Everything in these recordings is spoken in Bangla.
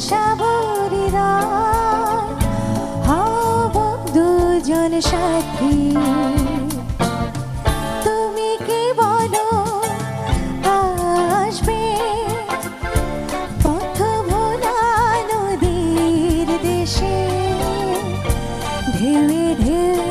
সাবরি হব দুজন সাথী তুমি কি বলো আসবে? পথ ভোলা নদীর দেশে ঢেউে ঢেউে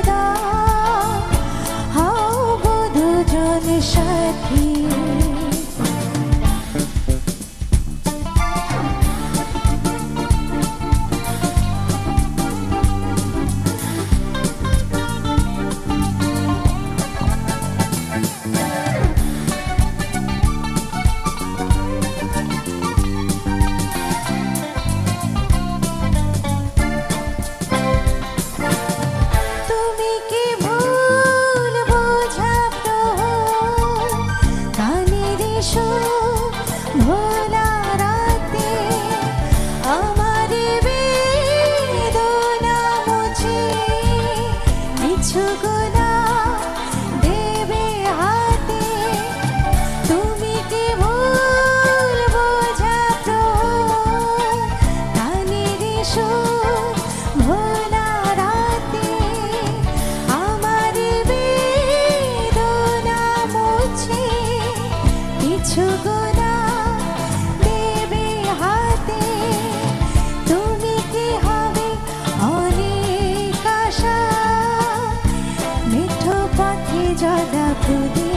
could be